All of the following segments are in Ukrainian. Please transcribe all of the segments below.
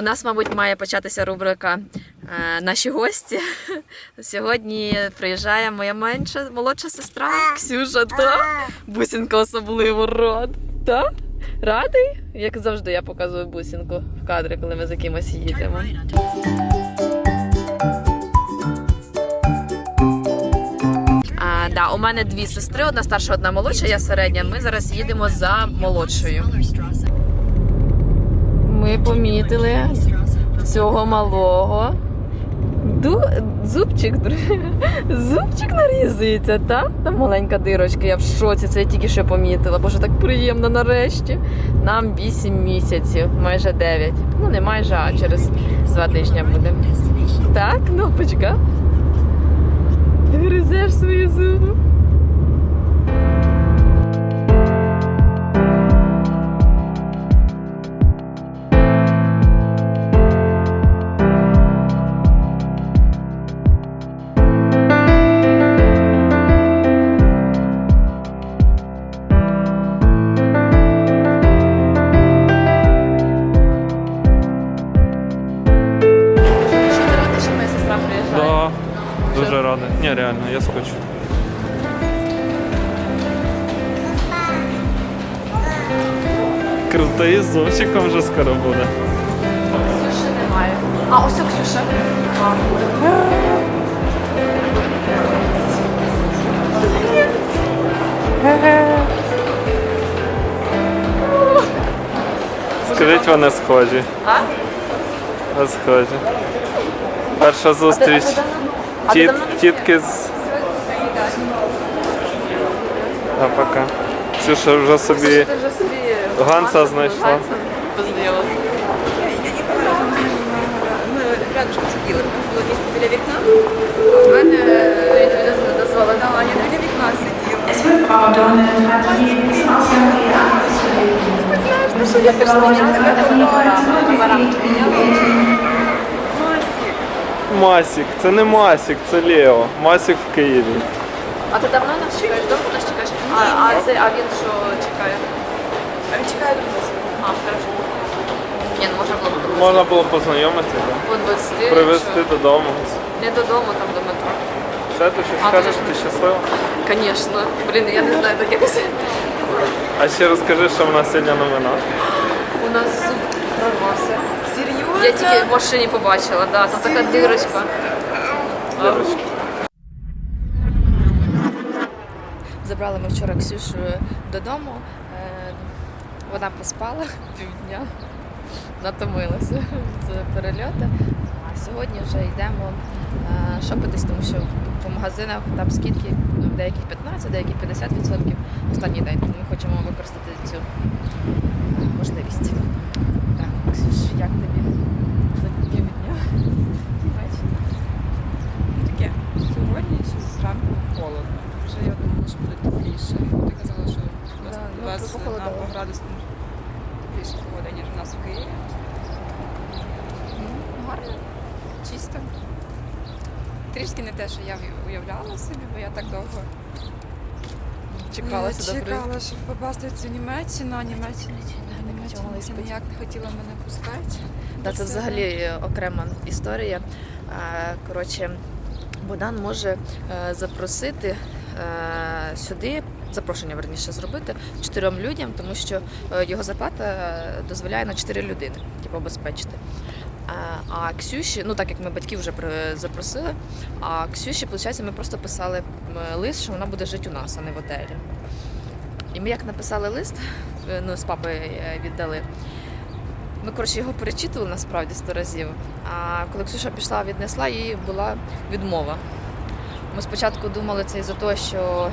У нас, мабуть, має початися рубрика е, Наші гості. Сьогодні приїжджає моя менша молодша сестра Ксюша та бусінка особливо рад. Та? Радий? Як завжди, я показую бусінку в кадрі, коли ми за кимось їдемо. Да, у мене дві сестри, одна старша, одна молодша, я середня. Ми зараз їдемо за молодшою. Ми помітили цього малого. Ду... Зубчик, зубчик нарізується, та? Там маленька дирочка, я в шоці, це я тільки що помітила. Боже, так приємно нарешті. Нам 8 місяців, майже 9. Ну не майже, а через 2 тижні буде. Так, кнопочка. Гризеш свої зуби. Ні, реально, я скучу. Крутий з зубчиком вже скоро буде. Ксюші немає. А, ось у Ксюша. Скажіть, вони схожі. А? А схожі. Перша зустріч. Тіт, тітки з. А пока. Ксюша вже собі Ти вже собі Ганса знайшла. Ганса. Ми рядышком сиділи, було місце біля вікна. У мене він тобі дозволила. А я біля вікна сиділа. Frau Donne Trattin aus ihrer Ну, що я пішла Масік, це не Масік, це Лео. Масік в Києві. А ти давно нас чекаєш? Довго нас чекаєш? А, а, це, а він що чекає? А він чекає до нас. А, хорошо. Ні, ну можна було б Можна було познайомитися, подвести. привезти додому. Не додому, там до метро. Це ти щось А, скажеш, ти ти щаслива? Звісно. Блін, я не знаю, так якось. А ще розкажи, що в нас сьогодні новина. У нас зуб прорвався. Я тільки в машині побачила, да, там така дирочка. Забрали ми вчора Ксюшу додому. Е, Вона поспала півдня, натомилася з перельоту. А сьогодні вже йдемо е, шопитись, тому що по магазинах там скидки ну, деяких 15, деяких 50%. Останній день, тому ми хочемо використати цю можливість. Ксюш, як тобі за півдня? Німеччина? Таке. Сьогодні ще зранку холодно. Вже я думала, що буде тепліше. Ти казала, що у вас, Да, у ну, вас похолодало. на 2 градуси тепліша погода, ніж у нас в Києві. Ну, Гарно, чисто. Трішки не те, що я уявляла собі, бо я так довго Чекала сюди Чекала, щоб попасти в цю Німеччину, а Німеччина, Німеччина ніяк не хотіла мене пускати. Да, це взагалі е, окрема історія. Коротше, Богдан може е, запросити е, сюди. Запрошення верніше зробити чотирьом людям, тому що його зарплата дозволяє на чотири людини, типу, обезпечити. А, Ксюші, ну так як ми батьків вже запросили, а Ксюші, виходить, ми просто писали лист, що вона буде жити у нас, а не в отелі. І ми як написали лист, е, ну з папи е, віддали. Ми коротше його перечитували насправді сто разів. А коли Ксюша пішла, віднесла, їй була відмова. Ми спочатку думали це із-за того, що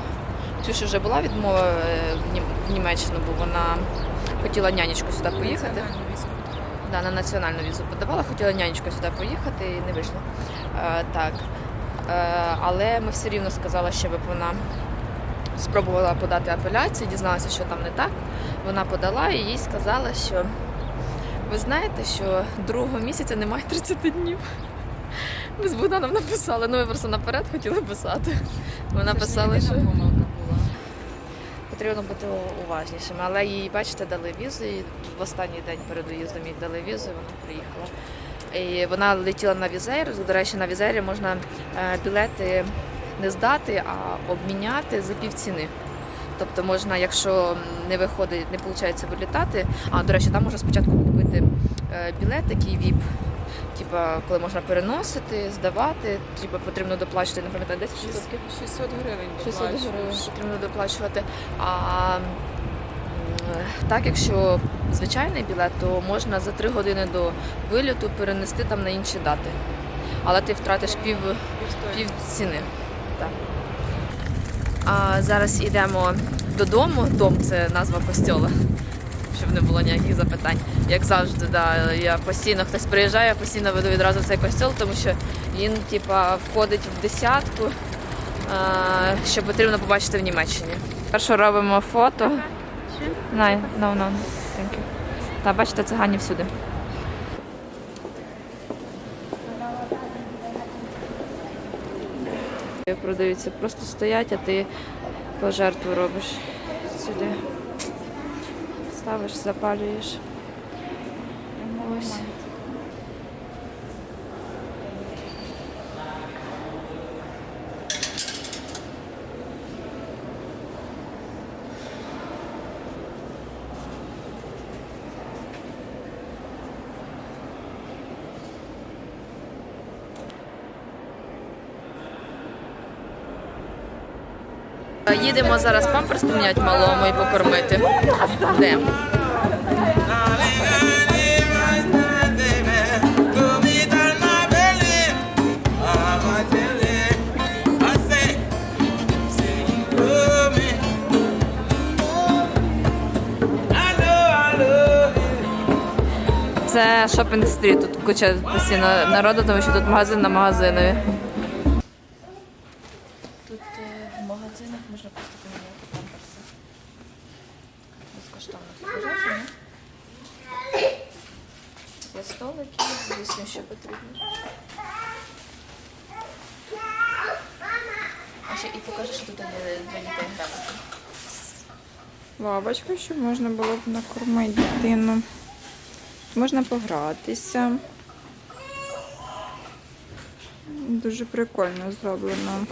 Ксюші вже була відмова е, в в Німеччину, бо вона хотіла нянечку сюди поїхати. Да, на національну візу подавала, хотіла нянечку сюди поїхати і не вийшло. Е, так. Е, але ми все рівно сказали, щоб вона спробувала подати апеляцію, дізналася, що там не так. Вона подала і їй сказали, що ви знаєте, що другого місяця немає 30 днів. Ми з Богданом написали, ну ми просто наперед хотіли писати. Написали, не що. Потрібно бути уважнішими. Але їй, бачите, дали візу, і в останній день перед уїздом їй дали візу, і вона приїхала. І вона летіла на візер. До речі, на візері можна е, білети не здати, а обміняти за півціни. Тобто можна, якщо не виходить, не виходить вилітати. А до речі, там можна спочатку купити е, білет, такий ВІП, типа, коли можна переносити, здавати, типа потрібно доплачувати, не пам'ятаю, 10 відсотків. 600 гривень 600 гривень потрібно доплачувати. А так, якщо звичайний білет, то можна за 3 години до вильоту перенести там на інші дати. Але ти втратиш пів, пів ціни. Так. А зараз йдемо додому. Дом це назва костьола. Не було ніяких запитань. Як завжди, да, я постійно хтось приїжджає, я постійно веду відразу в цей костьол, тому що він типа входить в десятку що потрібно побачити в Німеччині. Перше робимо фото. Най, no, no, thank you. Та бачите, цигані всюди. Продаються, просто стоять, а ти пожертву робиш сюди. Estavas a Paris. Їдемо зараз памперс поміняти малому і покормити. Де? Це шопінг стріт. Тут куча постійно народу, тому що тут магазин на магазинові. Тут е, в магазинах можна просто поміняти памперси. Безкоштовно. Є столики, звісно, що потрібно. А ще і покажи, що тут для дітей грабити. Лавочка, щоб можна було б накормити дитину. Можна погратися. Дуже прикольно зроблено.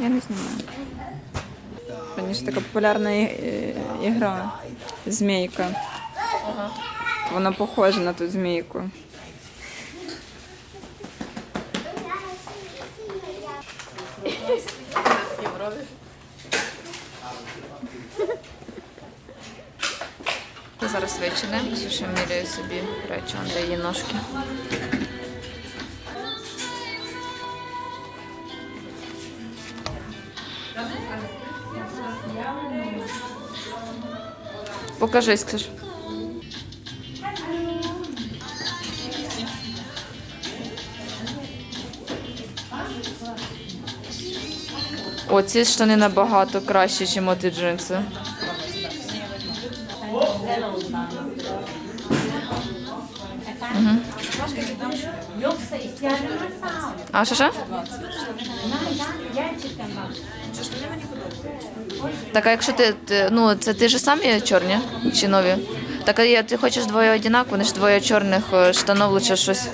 Я не знімаю. Раніше така популярна ігра Змійка. Ага. Вона похожа на ту змійку. Зараз вечерем. Ксюша міряє собі речі, де її ножки. Покажись, Ксюш. О, ці штани набагато кращі, ніж оті джинси. А що що? Так, а якщо ти, ти ну це ти ж самі чорні чи нові? Так а я, ти хочеш двоє однаково, вони ж двоє чорних е, штанов лише щось.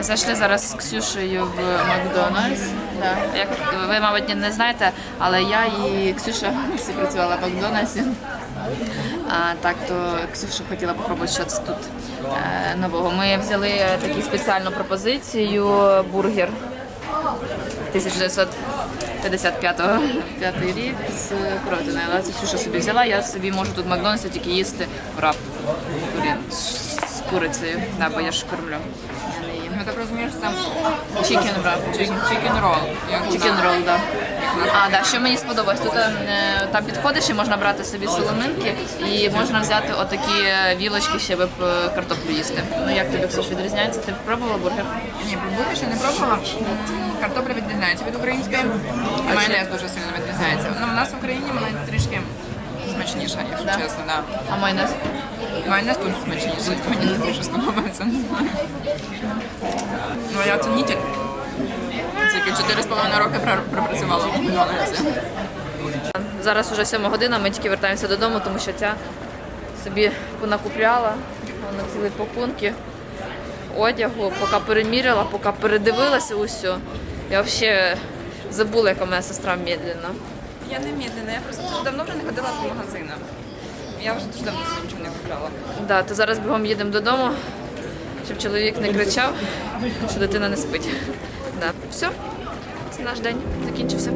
Зайшли зараз з Ксюшею в Макдональдс. Да. Як ви, мабуть, не знаєте, але я і Ксюша всі працювала в Макдональдсі. А, так, то Ксюша хотіла попробувати, що це тут е, нового. Ми взяли таку спеціальну пропозицію бургер 1955 рік з родини, Але це Ксюша собі взяла. Я собі можу тут в Макдональдсі тільки їсти раб курі з курицею. Да, бо я ж кормлю. Я не їм. Я так розумію, що Чікен раб, чікен рол. Чікен рол, да. А, да, що мені сподобалось, тут е, там підходиш і можна брати собі соломинки і можна взяти отакі е, вілочки, щоб е, картоплю їсти. Ну як тобі все ж відрізняється? Ти пробувала бургер? Ні, бургер ще не пробувала. Картопля відрізняється від української. І майонез дуже сильно відрізняється. Ну, у нас в Україні вона трішки смачніша, якщо Да. чесно. Да. А майонез? Майонез дуже смачніший. Мені не дуже сподобається. Ну, а я цінитель. Тільки 4,5 роки пропрацювала в Макдональдсі. Зараз вже сьома година, ми тільки вертаємося додому, тому що ця собі понакупляла на цілі пакунки одягу, поки переміряла, поки передивилася усю. Я взагалі забула, яка моя сестра медленна. Я не медленно, я просто дуже давно вже не ходила по магазинах. Я вже дуже давно собі нічого не купляла. Да, то зараз бігом їдемо додому, щоб чоловік не кричав, що дитина не спить. Да. Все, це наш день закінчився.